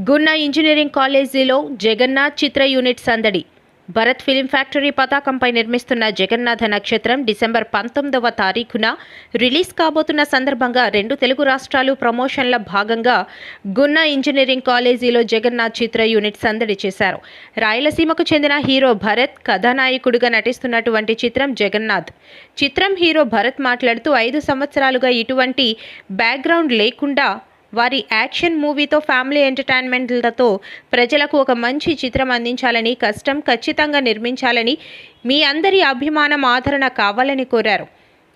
గున్న engineering కాలేజీలో జగన్నాథ్ చిత్ర unit సందడి Bharat film factory పతాకంపై నిర్మిస్తున్న జగన్నాథ నక్షత్రం డిసెంబర్ పంతొమ్మిదవ తారీఖున రిలీజ్ కాబోతున్న సందర్భంగా రెండు తెలుగు రాష్ట్రాలు ప్రమోషన్ల భాగంగా గున్న ఇంజనీరింగ్ కాలేజీలో జగన్నాథ్ చిత్ర యూనిట్ సందడి చేశారు. రాయలసీమకు చెందిన హీరో భరత్ కథానాయకుడిగా నటిస్తున్నటువంటి చిత్రం జగన్నాథ్. చిత్రం హీరో భరత్ మాట్లాడుతూ ఐదు సంవత్సరాలుగా ఇటువంటి బ్యాక్గ్రౌండ్ లేకుండా వారి యాక్షన్ మూవీతో ఫ్యామిలీ ఎంటర్టైన్మెంట్లతో ప్రజలకు ఒక మంచి చిత్రం అందించాలని కష్టం ఖచ్చితంగా నిర్మించాలని మీ అందరి అభిమానం ఆదరణ కావాలని కోరారు.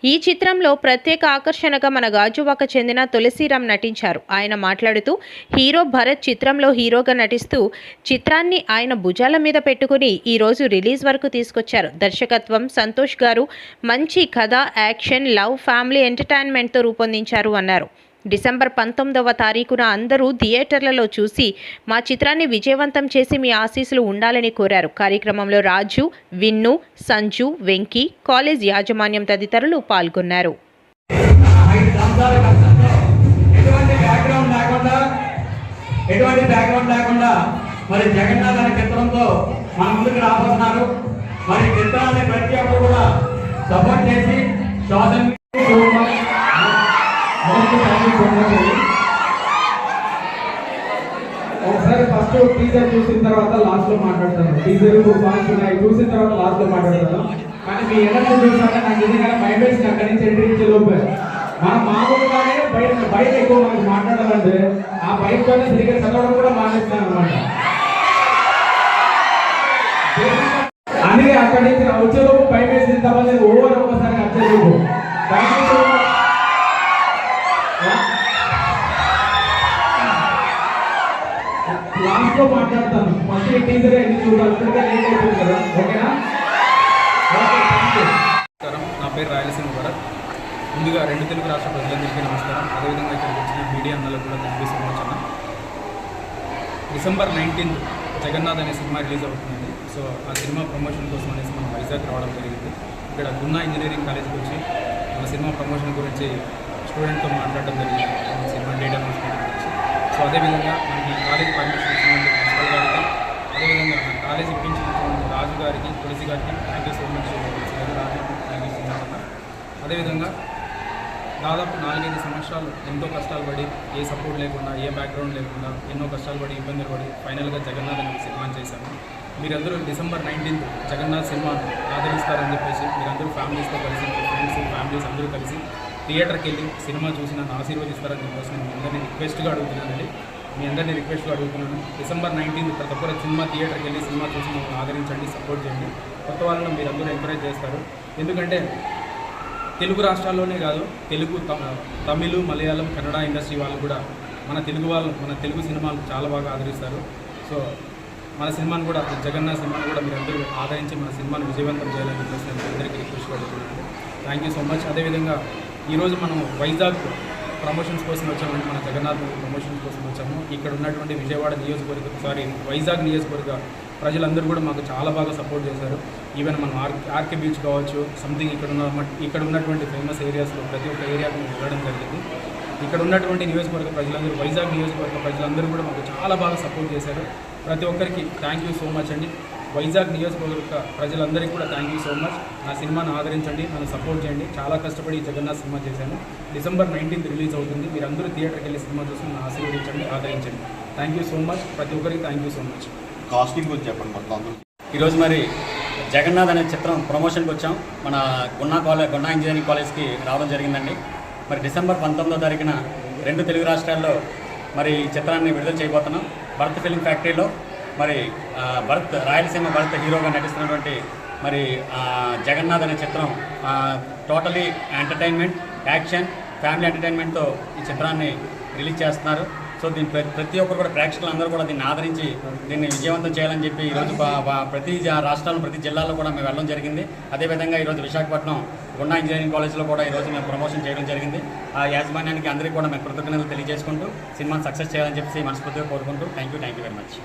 ఈ చిత్రంలో ప్రత్యేక ఆకర్షణగా మన గాజువాక చెందిన తులసిరామ్ నటించారు. ఆయన మాట్లాడుతూ హీరో భరత్ చిత్రంలో హీరోగా నటిస్తూ చిత్రాన్ని ఆయన భుజాల మీద పెట్టుకుని ఈరోజు రిలీజ్ వరకు తీసుకొచ్చారు. దర్శకత్వం సంతోష్ గారు మంచి కథ యాక్షన్ లవ్ ఫ్యామిలీ ఎంటర్టైన్మెంట్తో రూపొందించారు అన్నారు. డిసెంబర్ పంతొమ్మిదవ తారీఖున అందరూ థియేటర్లలో చూసి మా చిత్రాన్ని విజయవంతం చేసి మీ ఆశీస్సులు ఉండాలని కోరారు. కార్యక్రమంలో రాజు విన్ను సంజు వెంకీ కాలేజ్ యాజమాన్యం తదితరులు పాల్గొన్నారు. ఎటువంటి బ్యాక్గ్రౌండ్ లేకుండా మరి జగన్నాథ్ అనే చిత్రంతో మన ముందుకు రాబోతున్నారు. మరి చిత్రాన్ని ప్రతి ఒక్కరు కూడా సపోర్ట్ చేసి సోషల్ ఒకసారి ఫస్ట్ టీజర్ చూసిన తర్వాత లాస్ట్లో మాట్లాడతాను. టీజర్ సాంగ్స్ ఉన్నాయి. చూసిన తర్వాత లాస్ట్లో మాట్లాడతాను. కానీ మీ ఎనర్జీ చూసాక నాకు నిజంగా భయం వేసి అక్కడి నుంచి ఎంట్రీ ఇచ్చే లోపే. మనం మామూలుగానే బయట బయట ఎక్కువ మనకి మాట్లాడాలంటే ఆ బయటతోనే సరిగ్గా చదవడం కూడా మానేస్తాను అనమాట అందుకే అక్కడి నుంచి వచ్చే లోపు భయం వేసి తర్వాత ఓవర్ ఒక్కసారి వచ్చేలోపు లాస్ట్ మాట్లాడతాను మంచి టీచరే ఎన్ని చూడాలి లేట్ కదా. ఓకేనా? నమస్కారం. నా పేరు రాయలసీమ భరత్. ముందుగా రెండు తెలుగు రాష్ట్ర ప్రజలందరికీ నమస్కారం. అదేవిధంగా ఇక్కడికి వచ్చిన మీడియా అందరూ కూడా థ్యాంక్ సో మచ్ అన్న. డిసెంబర్ నైన్టీన్త్ జగన్నాథ్ అనే సినిమా రిలీజ్ అవుతుంది సో ఆ సినిమా ప్రమోషన్ కోసం అనేసి మనం వైజాగ్ రావడం జరిగింది. ఇక్కడ గున్నా ఇంజనీరింగ్ కాలేజ్కి వచ్చి మన సినిమా ప్రమోషన్ గురించి స్టూడెంట్తో మాట్లాడడం జరిగింది. సినిమా డేట్ అనౌన్స్మెంట్ గురించి. సో అదేవిధంగా మనకి కాలేజ్ పర్మిషన్ ఇచ్చినందుకు ప్రిన్సిపల్ గారికి అదేవిధంగా మన కాలేజ్ ఇప్పించినటువంటి రాజు గారికి తులసి గారికి thank you so much Raju thank you so much అన్న అదేవిధంగా దాదాపు నాలుగైదు సంవత్సరాలు ఎంతో కష్టాలు పడి ఏ సపోర్ట్ లేకుండా ఏ బ్యాక్గ్రౌండ్ లేకుండా ఎన్నో కష్టాలు పడి ఇబ్బందులు పడి ఫైనల్గా జగన్నాథ్ అనే సినిమాని చేశాను మీరందరూ డిసెంబర్ నైన్టీన్త్ జగన్నాథ్ సినిమాను ఆదరిస్తారని చెప్పేసి మీరందరూ ఫ్యామిలీస్తో కలిసి ఫ్రెండ్స్ ఫ్యామిలీస్ అందరూ కలిసి థియేటర్కి వెళ్ళి సినిమా చూసి నన్ను ఆశీర్వదిస్తారని చెప్పేసి నేను అందరినీ రిక్వెస్ట్గా అడుగుతున్నానండి. మీ అందరినీ రిక్వెస్ట్గా అడుగుతున్నాను. డిసెంబర్ నైన్టీన్త్ ప్రతి ఒక్కరు సినిమా థియేటర్కి వెళ్ళి సినిమా చూసి మమ్మల్ని ఆదరించండి సపోర్ట్ చేయండి. కొత్త వాళ్ళను మీరందరూ ఎంకరేజ్ చేస్తారు. ఎందుకంటే తెలుగు రాష్ట్రాల్లోనే కాదు తెలుగు త- మలయాళం కన్నడ ఇండస్ట్రీ వాళ్ళు కూడా మన తెలుగు వాళ్ళు మన తెలుగు సినిమాలు చాలా బాగా ఆదరిస్తారు. సో మన సినిమాను కూడా జగన్నాథ్ సినిమాను కూడా మీరు అందరూ ఆదరించి మన సినిమాను విజయవంతం చేయాలని చెప్పేసి నేను అందరికీ రిక్వెస్ట్ అడుగుతున్నాను థ్యాంక్ యూ సో మచ్ అదేవిధంగా ఈరోజు మనం వైజాగ్ ప్రమోషన్స్ కోసం వచ్చామంటే మన జగన్నాథ్ ప్రమోషన్స్ కోసం వచ్చాము. ఇక్కడ ఉన్నటువంటి విజయవాడ నియోజకవర్గ సారీ వైజాగ్ నియోజకవర్గ ప్రజలందరూ కూడా మాకు చాలా బాగా సపోర్ట్ చేశారు. ఈవెన్ మనం ఆర్ ఆర్కే బీచ్ కావచ్చు సంథింగ్ ఇక్కడ ఉన్న ఇక్కడ ఉన్నటువంటి ఫేమస్ ఏరియాస్లో ప్రతి ఒక్క ఏరియాకు మేము వెళ్ళడం జరిగింది. ఇక్కడ ఉన్నటువంటి నియోజకవర్గ ప్రజలందరూ వైజాగ్ నియోజకవర్గ ప్రజలందరూ కూడా మాకు చాలా బాగా సపోర్ట్ చేశారు. ప్రతి ఒక్కరికి థ్యాంక్ యూ సో మచ్ అండి. వైజాగ్ నియోజకవర్గ ప్రజలందరికీ కూడా థ్యాంక్ యూ సో మచ్ నా సినిమాను ఆదరించండి నన్ను సపోర్ట్ చేయండి. చాలా కష్టపడి జగన్నాథ్ సినిమా చేశాను. డిసెంబర్ నైన్టీన్త్ రిలీజ్ అవుతుంది. మీరందరూ థియేటర్కి వెళ్ళి సినిమా చూసి నన్ను ఆశీర్వదించండి ఆదరించండి. థ్యాంక్ యూ సో మచ్ ప్రతి ఒక్కరికి thank you so much casting గురించి చెప్పండి మొత్తం ఈరోజు మరి జగన్నాథ్ అనే చిత్రం ప్రమోషన్కి వచ్చాం. మన గున్నా కాలేజ్ గున్నా ఇంజనీరింగ్ కాలేజ్కి రావడం జరిగిందండి. మరి డిసెంబర్ పంతొమ్మిదో తారీఖున రెండు తెలుగు రాష్ట్రాల్లో మరి ఈ చిత్రాన్ని విడుదల చేయబోతున్నాం. భరత్ ఫిల్మ్ ఫ్యాక్టరీలో మరి భరత్ రాయలసీమ భరత్ హీరోగా నటిస్తున్నటువంటి మరి జగన్నాథ్ అనే చిత్రం టోటలీ ఎంటర్టైన్మెంట్ యాక్షన్ ఫ్యామిలీ ఎంటర్టైన్మెంట్తో ఈ చిత్రాన్ని రిలీజ్ చేస్తున్నారు. సో దీని ప్ర- ప్రతి ఒక్కరు కూడా ప్రేక్షకులు అందరూ కూడా దీన్ని ఆదరించి దీన్ని విజయవంతం చేయాలని చెప్పి ఈరోజు ప్రతి జా- రాష్ట్రాల్లో ప్రతి జిల్లాలో కూడా మేము వెళ్ళడం జరిగింది. అదేవిధంగా ఈరోజు విశాఖపట్నం గుండా ఇంజనీరింగ్ కాలేజ్లో కూడా ఈరోజు మేము ప్రమోషన్ చేయడం జరిగింది. ఆ యాజమాన్యానికి అందరికీ కూడా మేము కృతజ్ఞతలు తెలియజేసుకుంటూ సినిమాని సక్సెస్ చేయాలని చెప్పి మనస్ఫూర్తిగా కోరుకుంటూ thank you thank you very much.